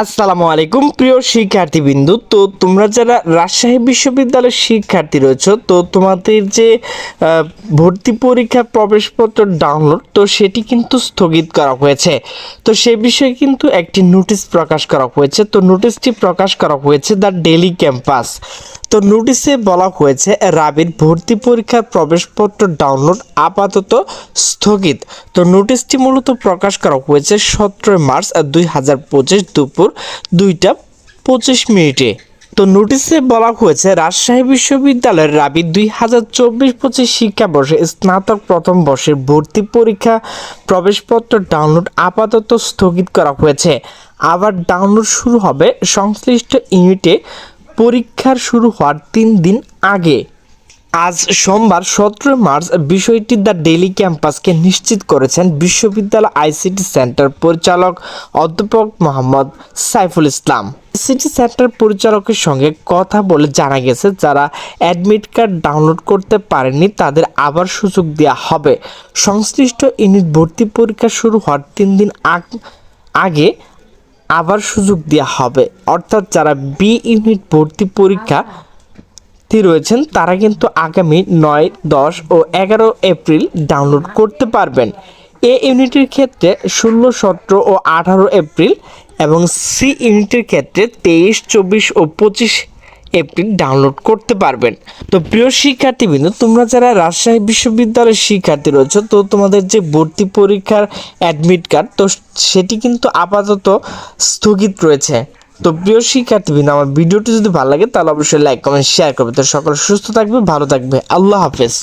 আসসালামু আলাইকুম, প্রিয় শিক্ষার্থীবৃন্দু। তো তোমরা যারা রাজশাহী বিশ্ববিদ্যালয়ের শিক্ষার্থী রয়েছে, তো তোমাদের যে ভর্তি পরীক্ষার প্রবেশপত্র ডাউনলোড তো সেটি কিন্তু স্থগিত করা হয়েছে। তো সে বিষয়ে কিন্তু একটি নোটিশ প্রকাশ করা হয়েছে। তো নোটিশটি প্রকাশ করা হয়েছে দ্য ডেলি ক্যাম্পাস। তো নোটিশে বলা হয়েছে রাবির ভর্তি পরীক্ষার প্রবেশপত্র ডাউনলোড আপাতত স্থগিত। তো নোটিশটি মূলত প্রকাশ করা হয়েছে সতেরোই মার্চ দুই হাজার পঁচিশ দুপুর দুইটা পঁচিশ মিনিটে। তো নোটিশে বলা হয়েছে, রাজশাহী বিশ্ববিদ্যালয়ের রাবি দুই হাজার চব্বিশ পঁচিশ শিক্ষাবর্ষে স্নাতক প্রথম বর্ষের ভর্তি পরীক্ষা প্রবেশপত্র ডাউনলোড আপাতত স্থগিত করা হয়েছে। আবার ডাউনলোড শুরু হবে সংশ্লিষ্ট ইউনিটে পরীক্ষার শুরু হওয়ার তিন দিন আগে। আজ সোমবার সতেরো মার্চ বিষয়টি দ্য ডেলি ক্যাম্পাসকে নিশ্চিত করেছেন বিশ্ববিদ্যালয় আইসিটি সেন্টার পরিচালক অধ্যাপক মোহাম্মদ সাইফুল ইসলাম। সিটি সেন্টার পরিচালকের সঙ্গে কথা বলে জানা গেছে, যারা অ্যাডমিট কার্ড ডাউনলোড করতে পারেনি তাদের আবার সুযোগ দেওয়া হবে। সংশ্লিষ্ট ইউনিট ভর্তি পরীক্ষা শুরু হওয়ার তিন দিন আগ- আগে আবার সুযোগ দেওয়া হবে। অর্থাৎ যারা বি ইউনিট ভর্তি পরীক্ষা রয়েছেন, তারা কিন্তু আগামী নয়, দশ ও এগারো এপ্রিল ডাউনলোড করতে পারবেন। এ ইউনিটের ক্ষেত্রে ষোলো, সতেরো ও আঠারো এপ্রিল এবং সি ইউনিটের ক্ষেত্রে তেইশ, চব্বিশ ও পঁচিশ এপ্রিল ডাউনলোড করতে পারবেন। তো প্রিয় শিক্ষার্থীবৃন্দ, তোমরা যারা রাজশাহী বিশ্ববিদ্যালয়ের শিক্ষার্থী রয়েছে, তো তোমাদের যে ভর্তি পরীক্ষার অ্যাডমিট কার্ড তো সেটি কিন্তু আপাতত স্থগিত রয়েছে। তো প্রিয় শিক্ষার্থীবৃন্দ, আমার ভিডিওটি যদি ভালো লাগে, তাহলে অবশ্যই লাইক কমেন্ট শেয়ার করবে। তো সকলে সুস্থ থাকবে, ভালো থাকবে। আল্লাহ হাফেজ।